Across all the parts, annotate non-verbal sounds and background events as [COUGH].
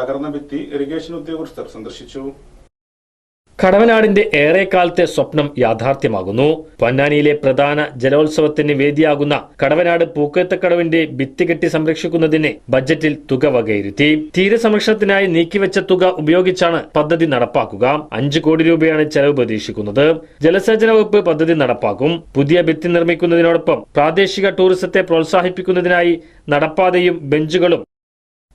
തകർന്ന ഭിത്തി ഇറിഗേഷൻ ഉദ്യോഗസ്ഥർ സന്ദർശിച്ചു. കടവനാടിന്റെ ഏറെക്കാലത്തെ സ്വപ്നം യാഥാർത്ഥ്യമാകുന്നു. പൊന്നാനിയിലെ പ്രധാന ജലോത്സവത്തിന് വേദിയാകുന്ന കടവനാട് പൂക്കത്തക്കടവിന്റെ ഭിത്തി കെട്ടി സംരക്ഷിക്കുന്നതിന് ബജറ്റിൽ തുക വകയിരുത്തി. തീരസംരക്ഷണത്തിനായി നീക്കിവെച്ച തുക ഉപയോഗിച്ചാണ് പദ്ധതി നടപ്പാക്കുക. അഞ്ചു കോടി രൂപയാണ് ചെലവ് പ്രതീക്ഷിക്കുന്നത്. ജലസേചന വകുപ്പ് പദ്ധതി നടപ്പാക്കും. പുതിയ ഭിത്തി നിർമ്മിക്കുന്നതിനോടൊപ്പം പ്രാദേശിക ടൂറിസത്തെ പ്രോത്സാഹിപ്പിക്കുന്നതിനായി നടപ്പാതയും ബെഞ്ചുകളും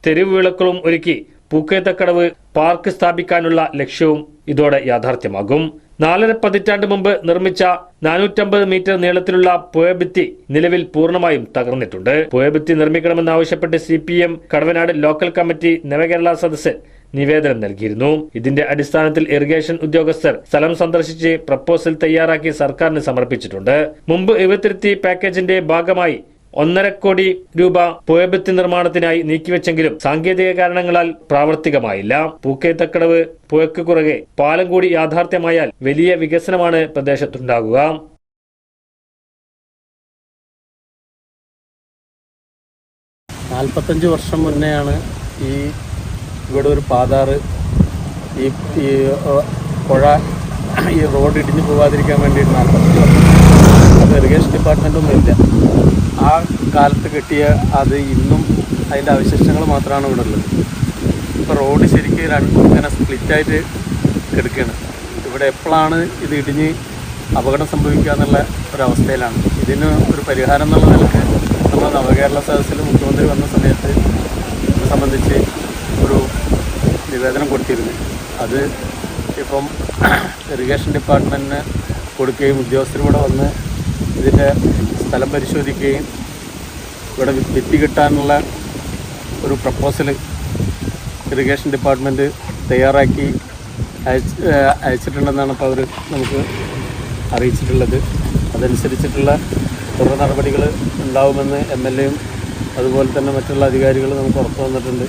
തെരുവ് വിളക്കുകളും ഒരുക്കി പൂക്കേത്തക്കടവ് പാർക്ക് സ്ഥാപിക്കാനുള്ള ലക്ഷ്യവും ഇതോടെ യാഥാർത്ഥ്യമാകും. നാലര പതിറ്റാണ്ട് മുമ്പ് നിർമ്മിച്ച നാനൂറ്റമ്പത് മീറ്റർ നീളത്തിലുള്ള പുഴഭിത്തി നിലവിൽ പൂർണമായും തകർന്നിട്ടുണ്ട്. പുഴഭിത്തി നിർമ്മിക്കണമെന്നാവശ്യപ്പെട്ട് C P M Kadavanad local committee Navakerala Sadas നിവേദനം നൽകിയിരുന്നു. ഇതിന്റെ അടിസ്ഥാനത്തിൽ ഇറിഗേഷൻ ഉദ്യോഗസ്ഥർ സ്ഥലം സന്ദർശിച്ച് പ്രപ്പോസൽ തയ്യാറാക്കി സർക്കാരിന് സമർപ്പിച്ചിട്ടുണ്ട്. മുമ്പ് ഇവത്തിരുത്തി പാക്കേജിന്റെ ഭാഗമായി ഒന്നര കോടി രൂപ പുഴബത്തി നിർമ്മാണത്തിനായി നീക്കിവെച്ചെങ്കിലും സാങ്കേതിക കാരണങ്ങളാൽ പ്രാവർത്തികമായില്ല. പൂക്കേത്തക്കടവ് പുഴയ്ക്ക് കുറകെ പാലം കൂടി യാഥാർത്ഥ്യമായാൽ വലിയ വികസനമാണ് പ്രദേശത്തുണ്ടാകുക. നാൽപ്പത്തഞ്ച് വർഷം മുന്നെയാണ് ഈ ഇവിടെ ഒരു പാതാറ് ഈ പുഴ ഈ റോഡ് ഇടിഞ്ഞു പോകാതിരിക്കാൻ വേണ്ടിയിട്ട് നാൽപ്പത്തഞ്ച് വർഷം അത് ഇറിഗേഷൻ ഡിപ്പാർട്ട്മെന്റൊന്നും ഇല്ല. ആ കാലത്ത് കിട്ടിയ അത് ഇന്നും അതിന്റെ അവശിഷ്ടങ്ങൾ മാത്രമാണ് ഇവിടെ ഉള്ളത്. ഇപ്പോൾ റോഡ് ശരിക്കും രണ്ട് ഇങ്ങനെ സ്പ്ലിറ്റായിട്ട് കിടക്കുകയാണ് ഇവിടെ എപ്പോഴാണ് ഇത് ഇടിഞ്ഞ് അപകടം സംഭവിക്കുക എന്നുള്ള ഒരവസ്ഥയിലാണ് ഇതിന് ഒരു പരിഹാരം എന്നുള്ള നിലയ്ക്ക് നമ്മൾ നവകേരള സദസ്സിൽ മുഖ്യമന്ത്രി വന്ന സമയത്ത് ഇത് സംബന്ധിച്ച് ഒരു നിവേദനം കൊടുത്തിരുന്നു. അത് ഇപ്പം [COUGHS] ഇറിഗേഷൻ ഡിപ്പാർട്ട്മെന്റിന് കൊടുക്കുകയും ഉദ്യോഗസ്ഥർ ഇവിടെ വന്ന് ഇതിന്റെ സ്ഥലം പരിശോധിക്കുകയും ഇവിടെ വിത്തി കിട്ടാനുള്ള ഒരു പ്രപ്പോസൽ ഇറിഗേഷൻ ഡിപ്പാർട്ട്മെന്റ് തയ്യാറാക്കി അയച്ച് അയച്ചിട്ടുണ്ടെന്നാണ് ഇപ്പോൾ അവർ നമുക്ക് അറിയിച്ചിട്ടുള്ളത്. അതനുസരിച്ചിട്ടുള്ള തുടർ നടപടികൾ ഉണ്ടാവുമെന്ന് എം എൽ എയും അതുപോലെ തന്നെ മറ്റുള്ള അധികാരികളും നമുക്ക് ഉറപ്പ് വന്നിട്ടുണ്ട്